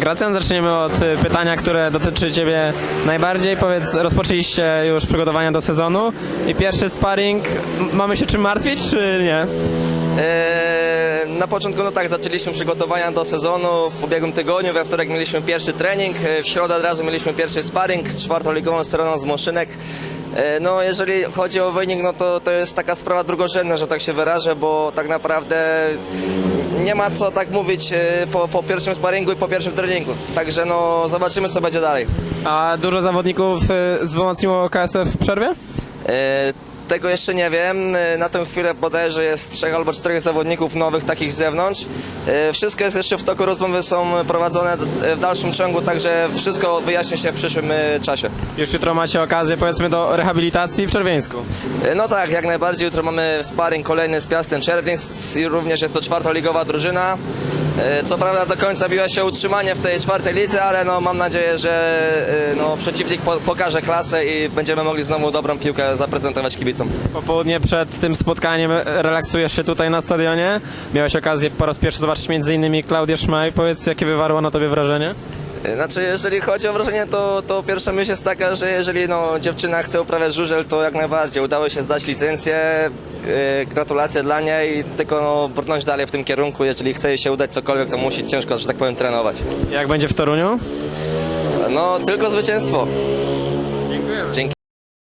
Gracjan, zaczniemy od y, pytania, które dotyczy Ciebie najbardziej. Powiedz, rozpoczęliście już przygotowania do sezonu i pierwszy sparring, mamy się czym martwić, czy nie? Eee, Na początku no tak, zaczęliśmy przygotowania do sezonu w ubiegłym tygodniu. We wtorek mieliśmy pierwszy trening, e, w środę od razu mieliśmy pierwszy sparring z czwartoligową stroną z Moszynek. E, No jeżeli chodzi o wynik, no to to jest taka sprawa drugorzędna, że tak się wyrażę, bo tak naprawdę nie ma co tak mówić e, po, po pierwszym sparingu i po pierwszym treningu. Także no zobaczymy co będzie dalej. A dużo zawodników y, wzmocniło KSF w przerwie? E, Tego jeszcze nie wiem. E, Na tę chwilę bodajże jest trzech albo czterech zawodników nowych takich z zewnątrz. E, Wszystko jest jeszcze w toku, rozmowy są prowadzone d- w dalszym ciągu, także wszystko wyjaśni się w przyszłym e, czasie. Już jutro macie okazję, powiedzmy, do rehabilitacji w Czerwieńsku. E, No tak, jak najbardziej. Jutro mamy sparring kolejny z Piastem Czerwiec i również jest to czwartoligowa drużyna. E, Co prawda do końca biła się utrzymanie w tej czwartej lidze, ale no, mam nadzieję, że e, no, przeciwnik po, pokaże klasę i będziemy mogli znowu dobrą piłkę zaprezentować kibicom. Popołudnie przed tym spotkaniem e, relaksujesz się tutaj na stadionie. Miałeś okazję po raz pierwszy zobaczyć m.in. Klaudię Szmaj. Powiedz, jakie wywarło na Tobie wrażenie? Znaczy, jeżeli chodzi o wrażenie, to, to pierwsza myśl jest taka, że jeżeli no, dziewczyna chce uprawiać żużel, to jak najbardziej. Udało się zdać licencję, yy, gratulacje dla niej, tylko no, brnąć dalej w tym kierunku. Jeżeli chce jej się udać cokolwiek, to musi ciężko, że tak powiem, trenować. Jak będzie w Toruniu? No, tylko zwycięstwo.